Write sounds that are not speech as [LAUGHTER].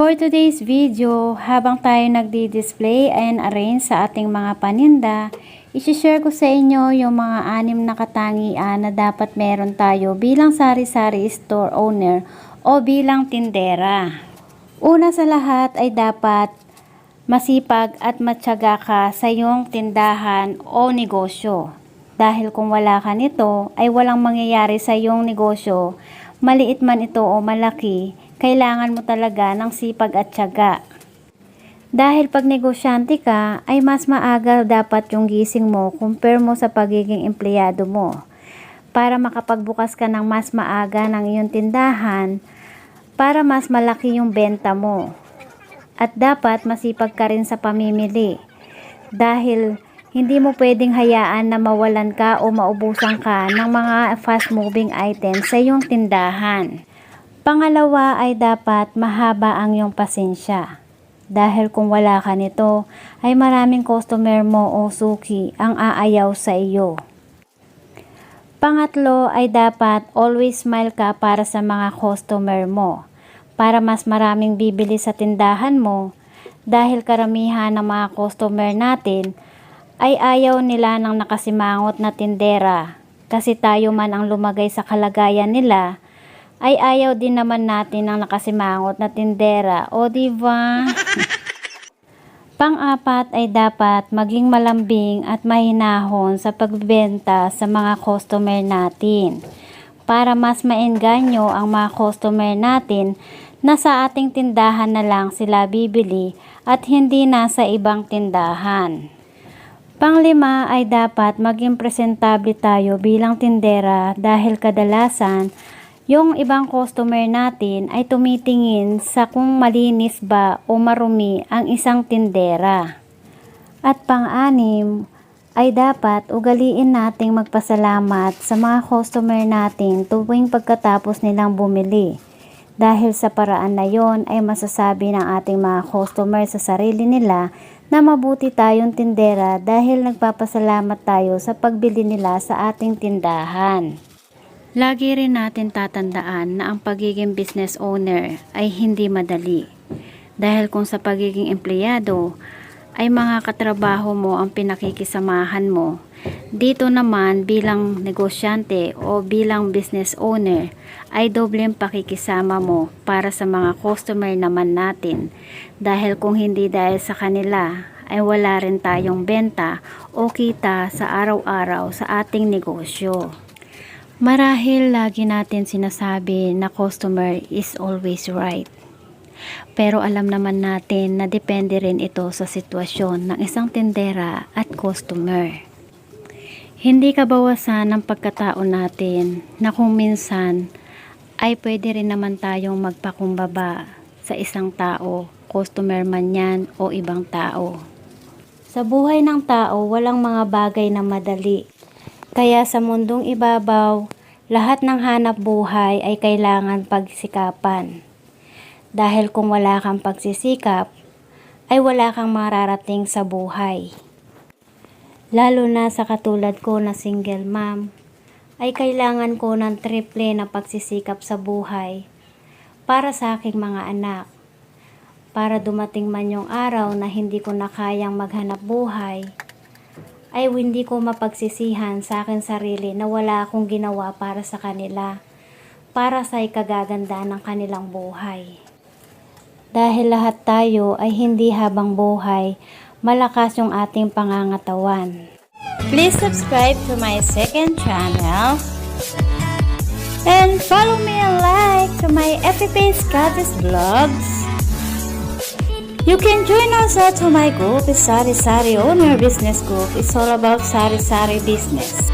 For today's video, habang tayo nagdi-display and arrange sa ating mga paninda, isi-share ko sa inyo yung mga anim na katangian na dapat meron tayo bilang sari-sari store owner o bilang tindera. Una sa lahat ay dapat masipag at matyaga ka sa iyong tindahan o negosyo. Dahil kung wala ka nito, ay walang mangyayari sa iyong negosyo, maliit man ito o malaki, kailangan mo talaga ng sipag at tiyaga. Dahil pag negosyante ka, ay mas maaga dapat yung gising mo compare mo sa pagiging empleyado mo. Para makapagbukas ka ng mas maaga ng iyong tindahan, para mas malaki yung benta mo. At dapat masipag ka rin sa pamimili. Dahil hindi mo pwedeng hayaan na mawalan ka o maubusan ka ng mga fast moving items sa iyong tindahan. Pangalawa ay dapat mahaba ang iyong pasensya. Dahil kung wala ka nito, ay maraming customer mo o suki ang aayaw sa iyo. Pangatlo ay dapat always smile ka para sa mga customer mo. Para mas maraming bibili sa tindahan mo. Dahil karamihan ng mga customer natin ay ayaw nila ng nakasimangot na tindera. Kasi tayo man ang lumagay sa kalagayan nila, ay ayaw din naman natin ng nakasimangot na tindera. O diba? [LAUGHS] Pang-apat ay dapat maging malambing at mahinahon sa pagbebenta sa mga customer natin para mas maengganyo ang mga customer natin na sa ating tindahan na lang sila bibili at hindi na sa ibang tindahan. Panglima ay dapat maging presentable tayo bilang tindera dahil kadalasan yung ibang customer natin ay tumitingin sa kung malinis ba o marumi ang isang tindera. At pang-anim ay dapat ugaliin nating magpasalamat sa mga customer natin tuwing pagkatapos nilang bumili. Dahil sa paraan na yon ay masasabi ng ating mga customer sa sarili nila na mabuti tayong tindera dahil nagpapasalamat tayo sa pagbili nila sa ating tindahan. Lagi rin natin tatandaan na ang pagiging business owner ay hindi madali. Dahil kung sa pagiging empleyado ay mga katrabaho mo ang pinakikisamahan mo, dito naman bilang negosyante o bilang business owner ay dobleng pakikisama mo para sa mga customer naman natin. Dahil kung hindi dahil sa kanila ay wala rin tayong benta o kita sa araw-araw sa ating negosyo. Marahil lagi natin sinasabi na customer is always right. Pero alam naman natin na depende rin ito sa sitwasyon ng isang tindera at customer. Hindi kabawasan ng pagkatao natin na kung minsan ay pwede rin naman tayong magpakumbaba sa isang tao, customer man yan o ibang tao. Sa buhay ng tao, walang mga bagay na madali. Kaya sa mundong ibabaw, lahat ng hanap buhay ay kailangan pagsikapan. Dahil kung wala kang pagsisikap, ay wala kang mararating sa buhay. Lalo na sa katulad ko na single mom, ay kailangan ko ng triple na pagsisikap sa buhay para sa aking mga anak. Para dumating man yung araw na hindi ko na kayang maghanap buhay, ay hindi ko mapagsisihan sa akin sarili na wala akong ginawa para sa kanila, para sa ikagaganda ng kanilang buhay. Dahil lahat tayo ay hindi habang buhay, malakas yung ating pangangatawan. Please subscribe to my second channel and follow me and like to my page Goddess Vlogs. You can join us at my group, Sari Sari Owner Business Group. It's all about Sari Sari business.